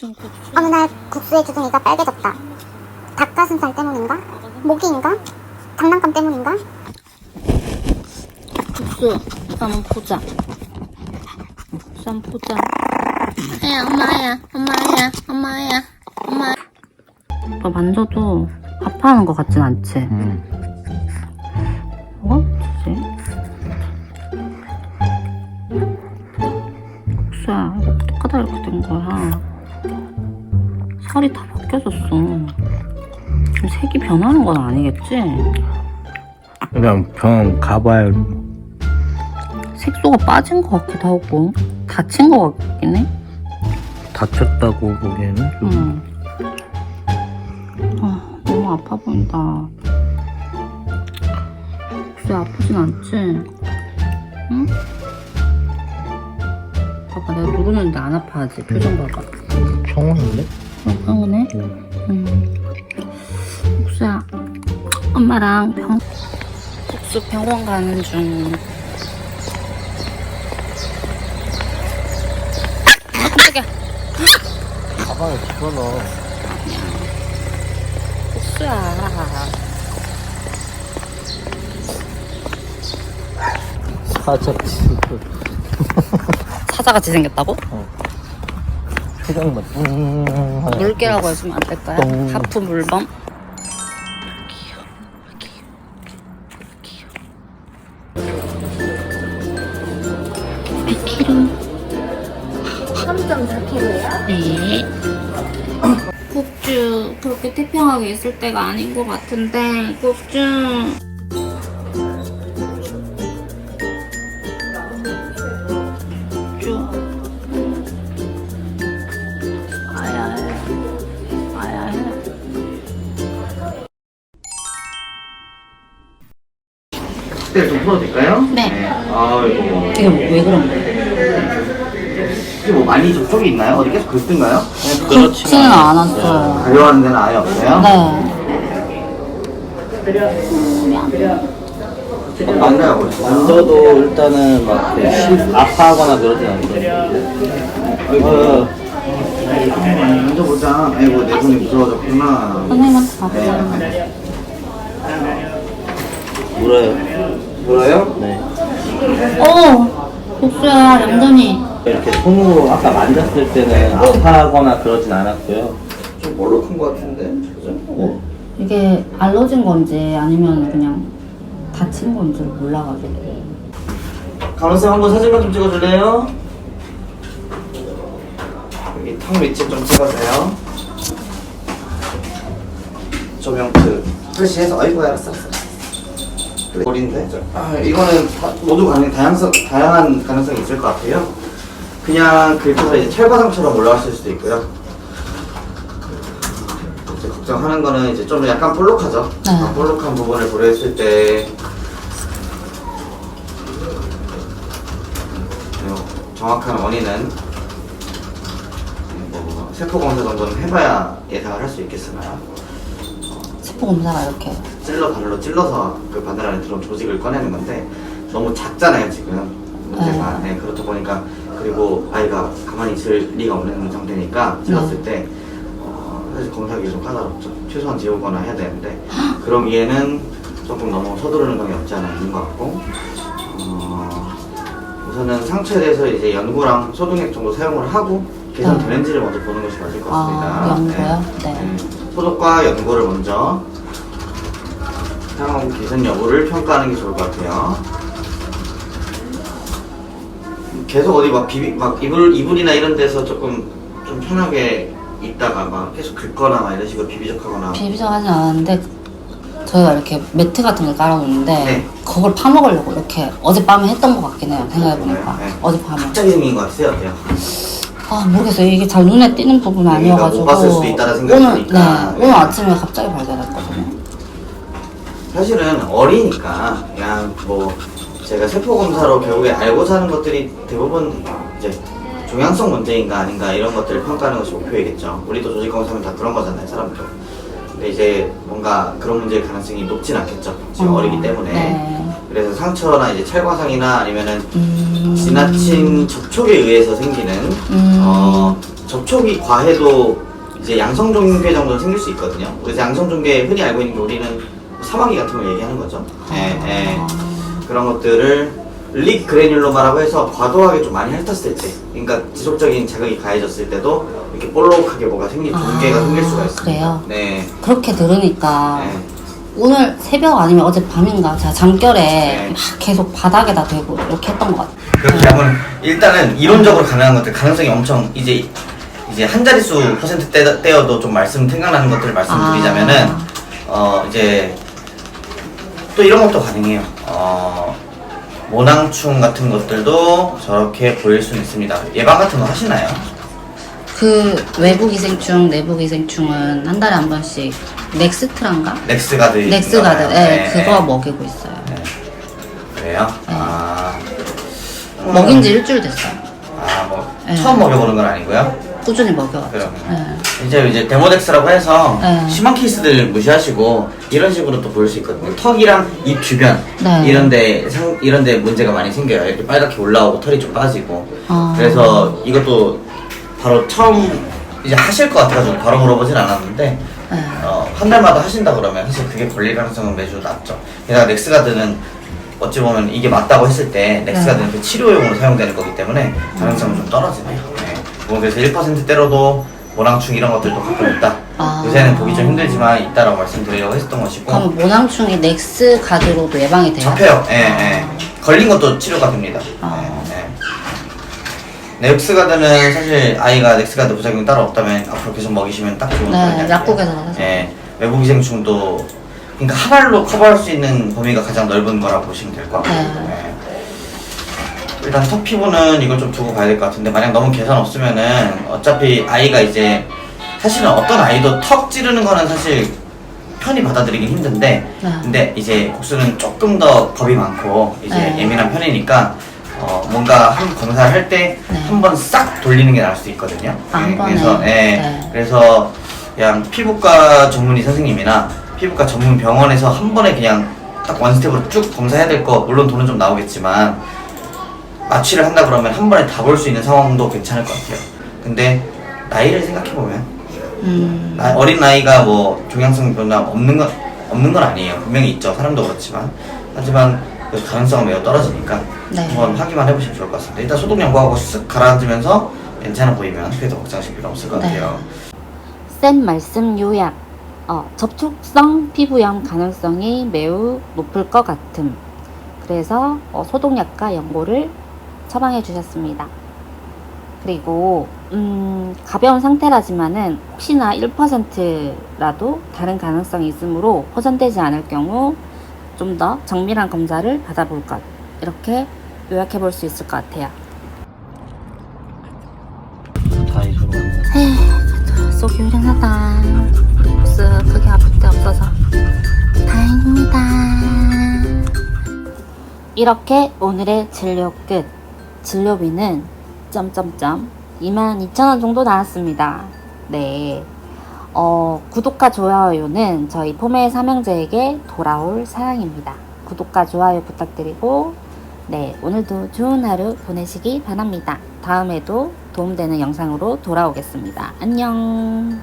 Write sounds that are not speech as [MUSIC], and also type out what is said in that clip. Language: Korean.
지금 어느 날 국수의 주둥이가 빨개졌다. 닭가슴살 때문인가? 모기인가? 장난감 때문인가? 국수 한번 보자. 국수 한번 보자. 야 엄마야 엄마야 엄마야 엄마. 오빠 만져도 아파하는 것 같진 않지? 음. 뭐가 문제지? 국수야 이거 어떡하다 이렇게 된 거야? 살이 다 벗겨졌어. 지금 색이 변하는 건 아니겠지? 그냥 병원 가봐야 색소가 빠진 것 같기도 하고 다친 것 같긴 해. 다쳤다고 보기에는 좀 응. 아, 너무 아파 보인다. 글쎄, 아프진 않지? 응? 누르는데 안 아파하지? 표정 봐봐. 평온한데? 어, 평온해? 음. 응. 국수야, 엄마랑 병, 국수 병원 가는 중. 아, 깜짝이야. 가방에 집어넣어 국수야. 사자치 사자같이 생겼다고? 표정만 음 하네. 물개라고 해주면 안 될까요? 똥. 하프 물범? 네. [CLEARS THROAT] 국주 그렇게 태평하게 있을 때가 아닌 것 같은데 국주 풀어도 될까요? 네. 아이고. 이게 왜 그런 거예요? 혹시 뭐 많이 접촉이 있나요? 어디 계속 긁든가요? 그렇지는 않았어요 가려워하는 데는 아예 없어요? 네 맞나요, 벌써? 만져도 일단은 막 이렇게 시- 아파하거나 그러진 않아요 아이고. 만져보자. 아이고, 내 손이 무서워졌구나. 선생님한테 네. 물어요 물어요? 네 어 복수야 얌전히 이렇게 손으로 아까 만졌을 때는 아파하거나 그러진 않았고요 좀 멀록한 것 같은데? 그죠? 네. 이게 알러진 건지 아니면 그냥 다친 건지 몰라가지고 간호사 한번 사진만 좀 찍어줄래요? 여기 턱 밑에 좀 찍어주세요. 조명 그 표시해서 아이고 알았어 알았어. 저- 아 이거는 다, 모두 가능 다양성 다양한 가능성이 있을 것 같아요. 그냥 긁혀서 이제 철과상처럼 올라갔을 수도 있고요. 이제 걱정하는 거는 이제 좀 약간 볼록하죠. 네. 아, 볼록한 부분을 고려했을 때 어, 정확한 원인은 뭐 세포 검사 정도는 해봐야 예상을 할 수 있겠으나 세포 검사가 이렇게. 찔러 발로 찔러서 그 바늘 안에 들어온 조직을 꺼내는 건데 너무 작잖아요 지금. 문제가 네, 그렇다 보니까 그리고 아이가 가만히 있을 리가 없는 상태니까 찔렀을 때 어, 사실 검사하기 좀 까다롭죠. 최소한 지우거나 해야 되는데 그러기에는 조금 너무 서두르는 감이 없지 않아 있는 것 같고 어, 우선은 상처에 대해서 이제 연고랑 소독액 정도 사용을 하고 개선되는지를 먼저 보는 것이 맞을 것 같습니다. 아, 연고요? 네. 소독과 연고를 먼저 사용 개선 여부를 평가하는 게 좋을 것 같아요. 계속 어디 막 비비 막 이불 이불이나 이런 데서 조금 좀 편하게 있다가 막 계속 긁거나 막 이런 식으로 비비적하거나 비비적 하진 않았는데 저희가 이렇게 매트 같은 걸 깔아놓는데 네. 그걸 파먹으려고 이렇게 어젯밤에 했던 것 같긴 해요 생각해보니까 네. 어젯밤에 갑자기 생긴 것 같아요. 어때요? 아 모르겠어요 이게 잘 눈에 띄는 부분이 여기가 아니어가지고 못 봤을 수도 있다는 생각이 오늘, 드니까. 네, 오늘 아침에 갑자기 발견했거든요 사실은 어리니까 그냥 뭐 제가 세포 검사로 결국에 알고 사는 것들이 대부분 이제 종양성 문제인가 아닌가 이런 것들을 평가하는 것이 목표이겠죠. 우리도 조직 검사는 다 그런 거잖아요, 사람들. 근데 이제 뭔가 그런 문제의 가능성이 높진 않겠죠. 지금 어, 어리기 때문에. 네. 그래서 상처나 이제 찰과상이나 아니면은 음... 지나친 접촉에 의해서 생기는 음. 어, 접촉이 과해도 이제 양성종괴 정도는 생길 수 있거든요. 그래서 양성종괴 흔히 알고 있는 게 우리는 사마귀 같은 걸 얘기하는 거죠. 예, 예. 그런 것들을 릭 그래뉼로마라고 해서 과도하게 좀 많이 핥았을 때, 그러니까 지속적인 자극이 가해졌을 때도 이렇게 볼록하게 뭐가 생길 종괴가 아, 생길 수가 있습니다. 그래요? 네. 그렇게 들으니까 네. 오늘 새벽 아니면 어제 밤인가 제가 잠결에 네. 막 계속 바닥에다 대고 이렇게 했던 것 같아요. 그렇게 하면 일단은 이론적으로 가능한 것들 가능성이 엄청 이제 이제 한 자릿수 퍼센트 떼, 떼어도 좀 말씀 생각나는 것들을 말씀드리자면은 아. 어 이제 또 이런 것도 가능해요. 어 모낭충 같은 것들도 저렇게 보일 수는 있습니다. 예방 같은 거 하시나요? 그 외부 기생충, 내부 기생충은 한 달에 한 번씩 넥스트란가? 넥스가드 넥스가드, 있나요? 네, 그거 먹이고 있어요. 그래요? 네. 아 먹인 지 일주일 됐어요. 아 뭐 네. 처음 먹여보는 건 아니고요. 꾸준히. 그러면 네. 이제 이제 데모덱스라고 해서 네. 심한 케이스들 무시하시고 이런 식으로 또 보일 수 있거든요. 턱이랑 입 주변 네. 이런데 상 이런데 문제가 많이 생겨요. 이렇게 빨갛게 올라오고 털이 좀 빠지고. 아. 그래서 이것도 바로 처음 이제 하실 것 같아가지고 바로 물어보진 않았는데 네. 어, 한 달마다 하신다 그러면 사실 그게 걸릴 가능성은 매주 낮죠. 게다가 넥스가드는 어찌 보면 이게 맞다고 했을 때 넥스가드는 그 치료용으로 사용되는 거기 때문에 가능성은 좀 떨어지네 뭐 그래서 1% 때려도 모낭충 이런 것들도 가끔 있다. 아. 요새는 보기 좀 힘들지만 있다라고 말씀드리려고 했었던 것이고 그럼 모낭충이 넥스 가드로도 예방이 돼요? 잡혀요. 예, 예. 걸린 것도 치료가 됩니다. 아. 예, 예. 넥스가드는 사실 아이가 넥스가드 부작용 따로 없다면 앞으로 계속 먹이시면 딱 좋은 네, 거예요. 약국에서 사서. 예, 외부 기생충도 그러니까 하나로 커버할 수 있는 범위가 가장 넓은 거라고 보시면 될 것 같아요. 네. 예. 일단 턱 피부는 이걸 좀 두고 가야 될 것 같은데 만약 너무 개선 없으면은 어차피 아이가 이제 사실은 어떤 아이도 턱 찌르는 거는 사실 편히 받아들이긴 힘든데 네. 근데 이제 국수는 조금 더 겁이 많고 이제 네. 예민한 편이니까 어 뭔가 한 검사를 할때한 네. 번싹 돌리는 게 나을 수 있거든요. 아, 한 네, 번에. 그래서 예, 네. 그래서 그냥 피부과 전문의 선생님이나 피부과 전문 병원에서 한 번에 그냥 딱 원스텝으로 쭉 검사해야 될 거 물론 돈은 좀 나오겠지만 마취를 한다 그러면 한 번에 다 볼 수 있는 상황도 괜찮을 것 같아요. 근데 나이를 생각해 보면 음. 나- 어린 나이가 뭐 종양성 변화 없는 건 없는 건 아니에요. 분명히 있죠. 사람도 그렇지만 하지만 그 가능성은 매우 떨어지니까 네. 한번 확인만 해보시면 좋을 것 같습니다. 일단 소독 연구하고 쓱 가라앉으면서 괜찮아 보이면 그래도 걱정하실 필요 없을 것 네. 같아요. 센 말씀 요약. 어, 접촉성 피부염 가능성이 매우 높을 것 같음. 그래서 어, 소독약과 연고를 처방해 주셨습니다. 그리고 음, 가벼운 상태라지만은 혹시나 1%라도 다른 가능성이 있으므로 호전되지 않을 경우 좀 더 정밀한 검사를 받아볼 것 이렇게 요약해 볼 수 있을 것 같아요. 가는 속이 후련하다. 복수 크게 아플 데 없어서 다행입니다. 이렇게 오늘의 진료 끝. 진료비는 점점점 22,000원 정도 나왔습니다. 네. 어, 구독과 좋아요는 저희 포메 삼형제에게 돌아올 사랑입니다. 구독과 좋아요 부탁드리고, 네, 오늘도 좋은 하루 보내시기 바랍니다. 다음에도 도움되는 영상으로 돌아오겠습니다. 안녕.